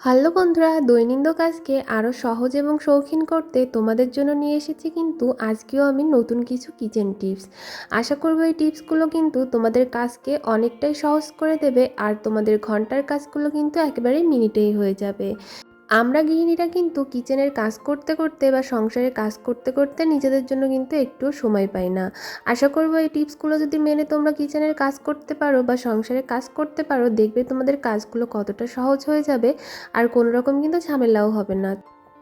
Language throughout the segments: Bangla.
হ্যালো বন্ধুরা, দৈনন্দিন কাজকে আরও সহজ এবং শৌখিন করতে তোমাদের জন্য নিয়ে এসেছি কিন্তু আজকেও আমি নতুন কিছু কিচেন টিপস। আশা করব এই টিপসগুলো কিন্তু তোমাদের কাজকে অনেকটাই সহজ করে দেবে আর তোমাদের ঘণ্টার কাজগুলো কিন্তু একেবারে মিনিটেই হয়ে যাবে। আমরা গৃহিণীরা কিন্তু কিচেনের কাজ করতে করতে বা সংসারের কাজ করতে করতে নিজেদের জন্য কিন্তু একটুও সময় পাই না। আশা করব এই টিপসগুলো যদি মেনে তোমরা কিচেনের কাজ করতে পারো বা সংসারের কাজ করতে পারো, দেখবে তোমাদের কাজগুলো কতটা সহজ হয়ে যাবে আর কোনো রকম কিন্তু ঝামেলাও হবে না।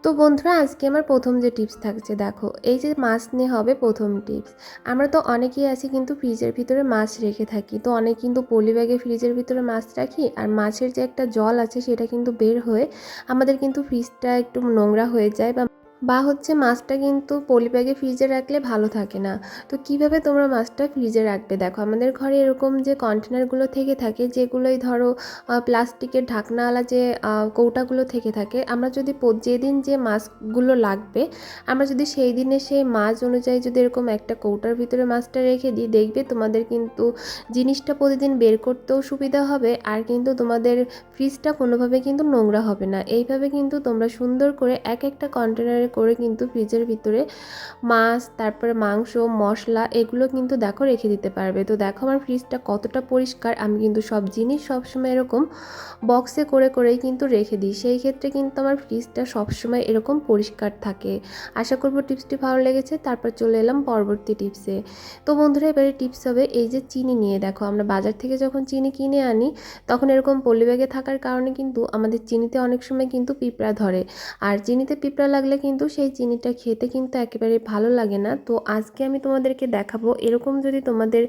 তো বন্ধুরা, আজকে আমার প্রথম যে টিপস থাকছে, দেখো, এই যে মাছ নিয়ে হবে প্রথম টিপস। আমরা তো অনেকেই আছি কিন্তু ফ্রিজের ভিতরে মাছ রেখে থাকি। তো অনেক কিন্তু পলি ব্যাগে ফ্রিজের ভিতরে মাছ রাখি আর মাছের যে একটা জল আছে সেটা কিন্তু বের হয়ে আমাদের কিন্তু ফ্রিজটা একটু নোংরা হয়ে যায় বা বা হচ্ছে মাছটা কিন্তু পলি ব্যাগে ফ্রিজে রাখলে ভালো থাকে না। তো কীভাবে তোমরা মাছটা ফ্রিজে রাখবে? দেখো, আমাদের ঘরে এরকম যে কন্টেনারগুলো থেকে থাকে, যেগুলোই ধরো প্লাস্টিকের ঢাকনাওয়ালা যে কৌটাগুলো থেকে থাকে, আমরা যদি যেদিন যে মাছগুলো লাগবে, আমরা যদি সেই দিনে সেই মাছ অনুযায়ী যদি এরকম একটা কৌটার ভিতরে মাছটা রেখে দিই, দেখবে তোমাদের কিন্তু জিনিসটা প্রতিদিন বের করতেও সুবিধা হবে, আর কিন্তু তোমাদের ফ্রিজটা কোনোভাবে কিন্তু নোংরা হবে না। এইভাবে কিন্তু তোমরা সুন্দর করে এক একটা কন্টেনারে করে কিন্তু ফ্রিজের ভিতরে মাছ, তারপরে মাংস, মশলা এগুলো কিন্তু দেখো রেখে দিতে পারবে। তো দেখো আমার ফ্রিজটা কতটা পরিষ্কার, আমি কিন্তু সব জিনিস সবসময় এরকম বক্সে করে করেই কিন্তু রেখে দিই। সেই ক্ষেত্রে কিন্তু আমার ফ্রিজটা সবসময় এরকম পরিষ্কার থাকে। আশা করব টিপসটি ভালো লেগেছে, তারপর চলে এলাম পরবর্তী টিপসে। তো বন্ধুরা, এবারে টিপস হবে এই যে চিনি নিয়ে। দেখো, আমরা বাজার থেকে যখন চিনি কিনে আনি, তখন এরকম পলি ব্যাগে থাকার কারণে কিন্তু আমাদের চিনিতে অনেক সময় কিন্তু পিঁপড়া ধরে। আর চিনিতে পিঁপড়া লাগলে কিন্তু সেই চিনিটা খেতে কিন্তু একেবারে ভালো লাগে না। তো আজকে আমি তোমাদেরকে দেখাবো এরকম যদি তোমাদের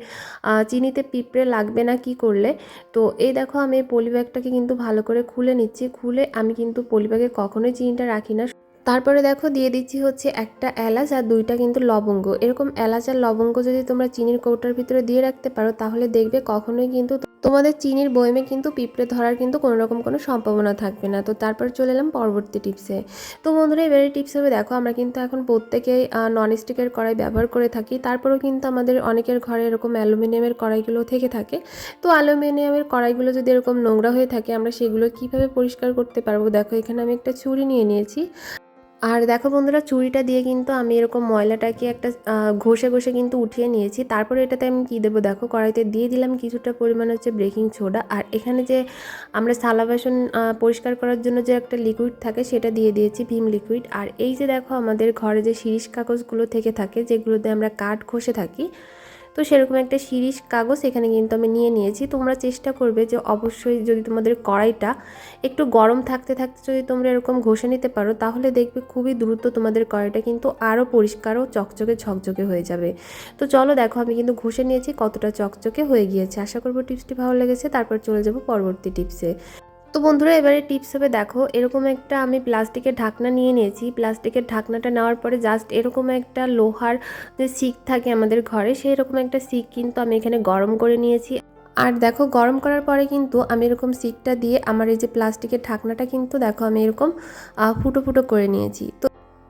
চিনিতে পিঁপড়ে লাগবে না কি করলে। তো এই দেখো আমি এই পলি ব্যাগটাকে কিন্তু ভালো করে খুলে নিচ্ছি। খুলে আমি কিন্তু পলি ব্যাগে কখনোই চিনিটা রাখি না। তারপরে দেখো দিয়ে দিচ্ছি হচ্ছে একটা এলাচ আর দুইটা কিন্তু লবঙ্গ। এরকম এলাচ আর লবঙ্গ যদি তোমরা চিনির কৌটার ভিতরে দিয়ে রাখতে পারো তাহলে দেখবে কখনোই কিন্তু তোমাদের চিনির বয়মে কিন্তু পিঁপড়ে ধরার কিন্তু কোনো রকম কোনো সম্ভাবনা থাকবে না। তো তারপর চলে এলাম পরবর্তী টিপসে তো বন্ধুরা, এবারে টিপস হবে, দেখো আমরা কিন্তু এখন প্রত্যেকেই নন স্টিকের কড়াই ব্যবহার করে থাকি। তারপরেও কিন্তু আমাদের অনেকের ঘরে এরকম অ্যালুমিনিয়ামের কড়াইগুলো থেকে থাকে। তো অ্যালুমিনিয়ামের কড়াইগুলো যদি এরকম নোংরা হয়ে থাকে, আমরা সেগুলো কীভাবে পরিষ্কার করতে পারব? দেখো এখানে আমি একটা ছুরি নিয়ে নিয়েছি। আর দেখো বন্ধুরা, চুড়িটা দিয়ে কিন্তু আমি এরকম ময়লাটাকে একটা ঘষে ঘষে কিন্তু উঠিয়ে নিয়েছি। তারপরে এটাতে আমি কী দেবো দেখো, কড়াইতে দিয়ে দিলাম কিছুটা পরিমাণ হচ্ছে বেকিং সোডা। আর এখানে যে আমরা থালা বাসন পরিষ্কার করার জন্য যে একটা লিকুইড থাকে সেটা দিয়ে দিয়েছি, ভীম লিকুইড আর এই যে দেখো আমাদের ঘরে যে শিরিষ কাগজগুলো থেকে থাকে, যেগুলোতে আমরা কাঠ ঘষে থাকি তো সেরকম একটা শিরিষ কাগজ এখানে কিন্তু আমি নিয়ে নিয়েছি। তোমরা চেষ্টা করবে যে অবশ্যই যদি তোমাদের কড়াইটা একটু গরম থাকতে থাকতে যদি তোমরা এরকম ঘষে নিতে পারো, তাহলে দেখবে খুবই দ্রুত তোমাদের কড়াইটা কিন্তু আরও পরিষ্কার ও চকচকে ঝকঝকে হয়ে যাবে। তো চলো দেখো আমি কিন্তু ঘষে নিয়েছি কতটা চকচকে হয়ে গিয়েছে। আশা করব টিপসটি ভালো লেগেছে। তারপর চলে যাব পরবর্তী টিপসে। তো বন্ধুরা, এবারে টিপস হবে, দেখো, এরকম একটা আমি প্লাস্টিকের ঢাকনা নিয়ে নিয়েছি। প্লাস্টিকের ঢাকনাটা নেওয়ার পরে জাস্ট এরকম একটা লোহার যে সিক থাকে আমাদের ঘরে সেই রকম একটা সিক কিন্তু আমি এখানে গরম করে নিয়েছি। আর দেখো, গরম করার পরে কিন্তু আমি এরকম সিকটা দিয়ে আমার এই যে প্লাস্টিকের ঢাকনাটা কিন্তু দেখো আমি এরকম ফুটো ফুটো করে নিয়েছি। তো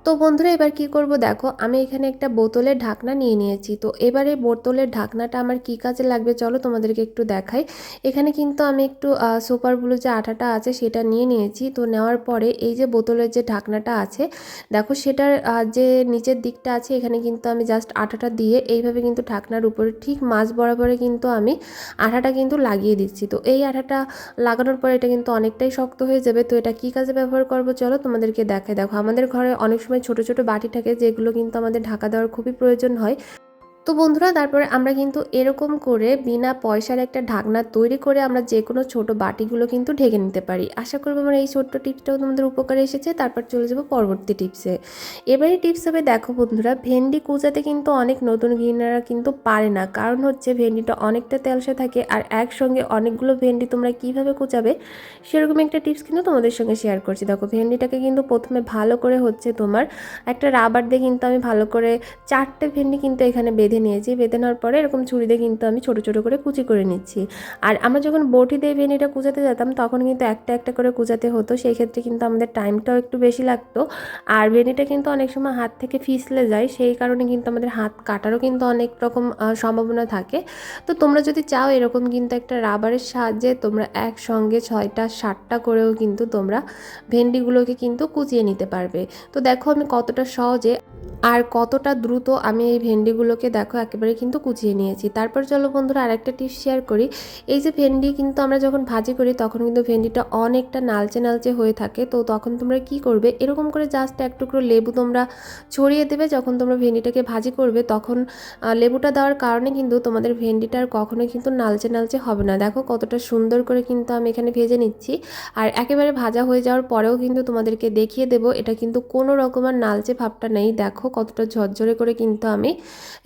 তো বন্ধুরা, এবার কি করব? দেখো, আমি এখানে একটা বোতলের ঢাকনা নিয়ে নিয়েছি। তো এবারে বোতলের ঢাকনাটা আমার কি কাজে লাগবে চলো তোমাদেরকে একটু দেখাই। এখানে কিন্তু আমি একটু সুপার ব্লু যে আঠাটা আছে সেটা নিয়ে নিয়েছি। তো নেওয়ার পরে এই যে বোতলের যে ঢাকনাটা আছে, দেখো সেটার যে নিচের দিকটা আছে এখানে কিন্তু আমি জাস্ট আঠাটা দিয়ে এইভাবে কিন্তু ঢাকনার উপরে ঠিক মাঝ বরাবরে কিন্তু আমি আঠাটা কিন্তু লাগিয়ে দিচ্ছি। তো এই আঠাটা লাগানোর পরে এটা কিন্তু অনেকটাই শক্ত হয়ে যাবে। তো এটা কী কাজে ব্যবহার করব? চলো তোমাদেরকে দেখাই। দেখো, আমাদের ঘরে অনেক সময় ছোট ছোট বাটি থাকে যেগুলো কিন্তু আমাদের ঢাকা দেওয়ার খুবই প্রয়োজন হয়। তো বন্ধুরা, তারপরে আমরা কিন্তু এরকম করে বিনা পয়সার একটা ঢাকনা তৈরি করে আমরা যে কোনো ছোটো বাটিগুলো কিন্তু ঢেকে নিতে পারি। আশা করব আমার এই ছোট্ট টিপসটাও তোমাদের উপকারে এসেছে। তারপর চলে যাব পরবর্তী টিপসে। এবারে টিপস হবে, দেখো বন্ধুরা, ভেন্ডি কুচাতে কিন্তু অনেক নতুন গৃহিণীরা কিন্তু পারে না। কারণ হচ্ছে ভেন্ডিটা অনেকটা তেলসা থাকে আর একসঙ্গে অনেকগুলো ভেন্ডি তোমরা কীভাবে কুচাবে সেরকম একটা টিপস কিন্তু তোমাদের সঙ্গে শেয়ার করছি। দেখো, ভেন্ডিটাকে কিন্তু প্রথমে ভালো করে হচ্ছে তোমার একটা রাবার দিয়ে কিন্তু আমি ভালো করে চারটে ভেন্ডি কিন্তু এখানে বেঁধে বেঁধে নিয়েছি বেঁধে নেওয়ার পরে এরকম ছুরি দিয়ে কিন্তু আমি ছোটো ছোটো করে কুচি করে নিচ্ছি। আর আমরা যখন বটি দিয়ে ভেনিটা কুচাতে যেতাম, তখন কিন্তু একটা একটা করে কুচাতে হতো, সেই ক্ষেত্রে কিন্তু আমাদের টাইমটাও একটু বেশি লাগতো। আর ভেনিটা কিন্তু অনেক সময় হাত থেকে ফিসলে যায়, সেই কারণে কিন্তু আমাদের হাত কাটারও কিন্তু অনেক রকম সম্ভাবনা থাকে। তো তোমরা যদি চাও এরকম কিন্তু একটা রাবারের সাহায্যে তোমরা একসঙ্গে ছয়টা, সাতটা করেও কিন্তু তোমরা ভেন্ডিগুলোকে কিন্তু কুচিয়ে নিতে পারবে। তো দেখো আমি কতটা সহজে আর কতটা দ্রুত আমি এই ভেন্ডিগুলোকে দেখো একেবারে কিন্তু কুচিয়ে নিয়েছি। তারপর চলো বন্ধুরা, আরেকটা টিপস শেয়ার করি। এই যে ভেন্ডি কিন্তু আমরা যখন ভাজি করি, তখন কিন্তু ভেন্ডিটা অনেকটা নালচে নালচে হয়ে থাকে। তো তখন তোমরা কি করবে? এরকম করে জাস্ট এক টুকরো লেবু তোমরা ছড়িয়ে দেবে। যখন তোমরা ভেন্ডিটাকে ভাজি করবে, তখন লেবুটা দেওয়ার কারণে কিন্তু তোমাদের ভেন্ডিটা আর কখনোই কিন্তু নালচে নালচে হবে না। দেখো কতটা সুন্দর করে কিন্তু আমি এখানে ভেজে নিচ্ছি। আর একেবারে ভাজা হয়ে যাওয়ার পরেও কিন্তু তোমাদেরকে দেখিয়ে দেব, এটা কিন্তু কোনো রকমের নালচে ভাবটা নেই। দেখো কতটা ঝরঝরে করে কিন্তু আমি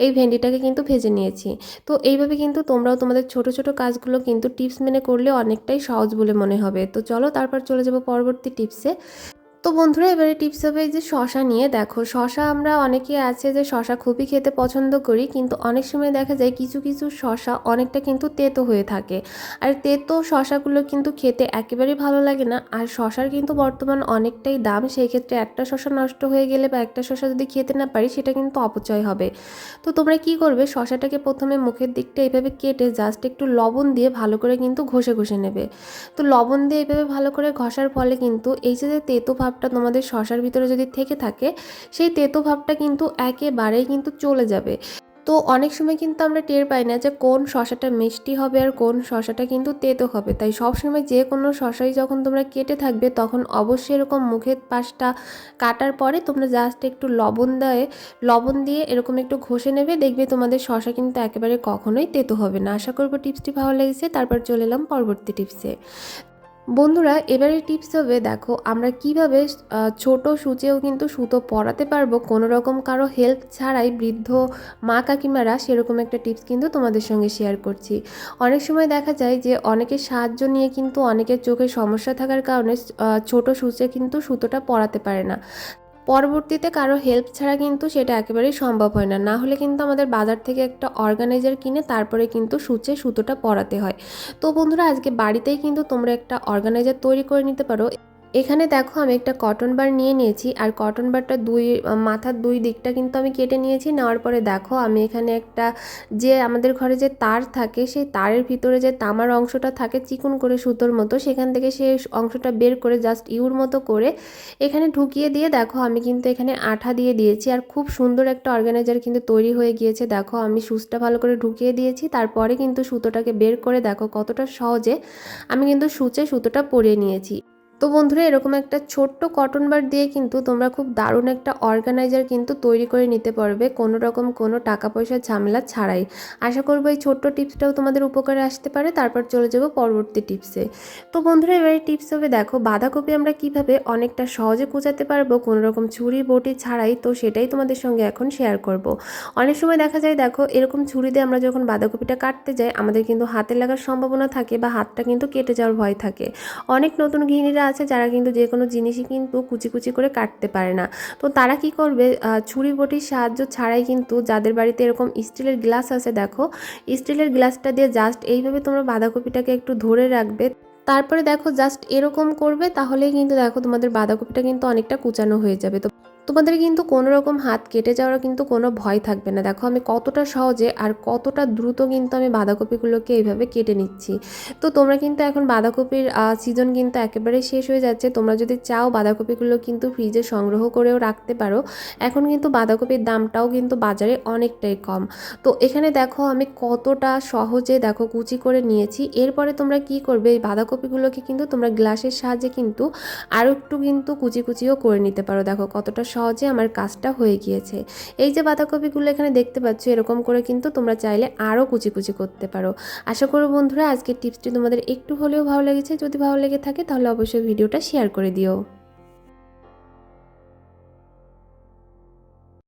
এই ভেন্ডিটাকে কিন্তু ভেজে নিয়েছি। তো এইভাবে কিন্তু তোমরাও তোমাদের ছোট ছোট কাজগুলো কিন্তু টিপস মেনে করলে অনেকটাই সহজ বলে মনে হবে। তো চলো তারপর চলে যাব পরবর্তী টিপসে। তো বন্ধুরা, এবারে টিপস হবে যে শশা নিয়ে। দেখো শশা আমরা অনেকে আছে যে শশা খুবই খেতে পছন্দ করি, কিন্তু অনেক সময় দেখা যায় কিছু কিছু শশা অনেকটা কিন্তু তেতো হয়ে থাকে। আর তেতো শশাগুলো কিন্তু খেতে একেবারেই ভালো লাগে না। আর শশার কিন্তু বর্তমান অনেকটাই দাম সেই ক্ষেত্রে একটা শশা নষ্ট হয়ে গেলে বা একটা শশা যদি খেতে না পারি, সেটা কিন্তু অপচয় হবে। তো তোমরা কি করবে শশাটাকে প্রথমে মুখের দিকটা এইভাবে কেটে জাস্ট একটু লবণ দিয়ে ভালো করে কিন্তু ঘষে ঘষে নেবে। তো লবণ দিয়ে এইভাবে ভালো করে ঘষার ফলে কিন্তু এই যে তেতো ভাবটা তোমাদের শশার ভিতরে যদি থেকে থাকে, সেই তেতো ভাবটা কিন্তু একেবারেই কিন্তু চলে যাবে। তো অনেক সময় কিন্তু আমরা টের পাই না যে কোন শশাটা মিষ্টি হবে আর কোন শশাটা কিন্তু তেতো হবে। তাই সবসময় যে কোনো শশাই যখন তোমরা কেটে থাকবে, তখন অবশ্যই এরকম মুখের পাশটা কাটার পরে তোমরা জাস্ট একটু লবণ দেয়, লবণ দিয়ে এরকম একটু ঘষে নেবে, দেখবে তোমাদের শশা কিন্তু একেবারে কখনোই তেতো হবে না। আশা করব টিপসটি ভালো লেগেছে। তারপর চলে এলাম পরবর্তী টিপসে। বন্ধুরা এবারে টিপস হবে দেখো, আমরা কীভাবে ছোট সূচেও কিন্তু সুতো পরাতে পারব, কোনো রকম কারও হেল্প ছাড়াই বৃদ্ধ মা কাকিমারা সেরকম একটা টিপস কিন্তু তোমাদের সঙ্গে শেয়ার করছি। অনেক সময় দেখা যায় যে, অনেকের সাহায্য নিয়ে কিন্তু অনেকের চোখে সমস্যা থাকার কারণে ছোট সূচে কিন্তু সুতোটা পরাতে পারে না। পরবর্তীতে কারও হেল্প ছাড়া কিন্তু সেটা একেবারেই সম্ভব হয় না। না হলে কিন্তু আমাদের বাজার থেকে একটা অর্গানাইজার কিনে তারপরে কিন্তু সূচে সুতোটা পরাতে হয়। তো বন্ধুরা, আজকে বাড়িতেই কিন্তু তোমরা একটা অর্গানাইজার তৈরি করে নিতে পারো। এখানে দেখো আমি একটা কটন বার নিয়ে নিয়েছি, আর কটন বারটা দুই, মাথার দুই দিকটা কিন্তু আমি কেটে নিয়েছি। নেওয়ার পরে দেখো আমি এখানে একটা যে আমাদের ঘরে যে তার থাকে, সেই তারের ভিতরে যে তামার অংশটা থাকে চিকন করে সুতোর মতো, সেখান থেকে সেই অংশটা বের করে জাস্ট ইউর মতো করে এখানে ঢুকিয়ে দিয়ে দেখো আমি কিন্তু এখানে আঠা দিয়ে দিয়েছি। আর খুব সুন্দর একটা অর্গানাইজার কিন্তু তৈরি হয়ে গিয়েছে। দেখো আমি সুচটা ভালো করে ঢুকিয়ে দিয়েছি, তারপরে কিন্তু সুতোটাকে বের করে দেখো কতটা সহজে আমি কিন্তু সুচে সুতোটা পরিয়ে নিয়েছি। তো বন্ধুরা, এরকম একটা ছোট্ট কটন বার দিয়ে কিন্তু তোমরা খুব দারুণ একটা অর্গানাইজার কিন্তু তৈরি করে নিতে পারবে কোনো রকম কোনো টাকা পয়সার ঝামেলা ছাড়াই। আশা করব এই ছোট্ট টিপসটাও তোমাদের উপকারে আসতে পারে, তারপর চলে যাব পরবর্তী টিপসে। তো বন্ধুরা, এবারে টিপস হবে দেখো, বাঁধাকপি আমরা কীভাবে অনেকটা সহজে কুচাতে পারব কোনো রকম ছুরি বটি ছাড়াই, তো সেটাই তোমাদের সঙ্গে এখন শেয়ার করব। অনেক সময় দেখা যায় দেখো, এরকম ছুরি দিয়ে আমরা যখন বাঁধাকপিটা কাটতে যাই, আমাদের কিন্তু হাতে লাগার সম্ভাবনা থাকে বা হাতটা কিন্তু কেটে যাওয়ার ভয় থাকে। অনেক নতুন গৃহিণীরা আছে, যারা কিন্তু যে কোনো জিনিসই কিন্তু কুচি কুচি করে কাটতে পারে না। তো তারা কি করবে? ছুরি বটির সাহায্য ছাড়াই কিন্তু যাদের বাড়িতে এরকম স্টিলের গ্লাস আছে দেখো, স্টিলের গ্লাসটা দিয়ে জাস্ট এইভাবে তোমরা বাঁধাকপিটাকে একটু ধরে রাখবে। তারপরে দেখো জাস্ট এরকম করবে, তাহলেই কিন্তু দেখো তোমাদের বাঁধাকপিটা কিন্তু অনেকটা কুচানো হয়ে যাবে। তো তোমাদের কিন্তু কোনো রকম হাত কেটে যাওয়ার কিন্তু কোনো ভয় থাকবে না। দেখো আমি কতটা সহজে আর কতটা দ্রুত কিন্তু আমি বাঁধাকপিগুলোকে এইভাবে কেটে নিচ্ছি। তো তোমরা কিন্তু এখন বাঁধাকপির সিজন কিন্তু একেবারে শেষ হয়ে যাচ্ছে। তোমরা যদি চাও বাঁধাকপিগুলো কিন্তু ফ্রিজে সংগ্রহ করেও রাখতে পারো। এখন কিন্তু বাঁধাকপির দামটাও কিন্তু বাজারে অনেকটাই কম। তো এখানে দেখো আমি কতটা সহজে দেখো কুচি করে নিয়েছি। এরপরে তোমরা কি করবে? এই বাঁধাকপিগুলোকে কিন্তু তোমরা গ্লাসের সাহায্যে কিন্তু আরও একটু কিন্তু কুচি কুচিও করে নিতে পারো। দেখো কতটা সহজে আমার কাজটা হয়ে গিয়েছে। এই যে বাঁধাকপিগুলো এখানে দেখতে পাচ্ছ, এরকম করে কিন্তু তোমরা চাইলে আরও কুচি কুচি করতে পারো। আশা করো বন্ধুরা, আজকের টিপসটি তোমাদের একটু হলেও ভালো লেগেছে। যদি ভালো লেগে থাকে, তাহলে অবশ্যই ভিডিওটা শেয়ার করে দিও।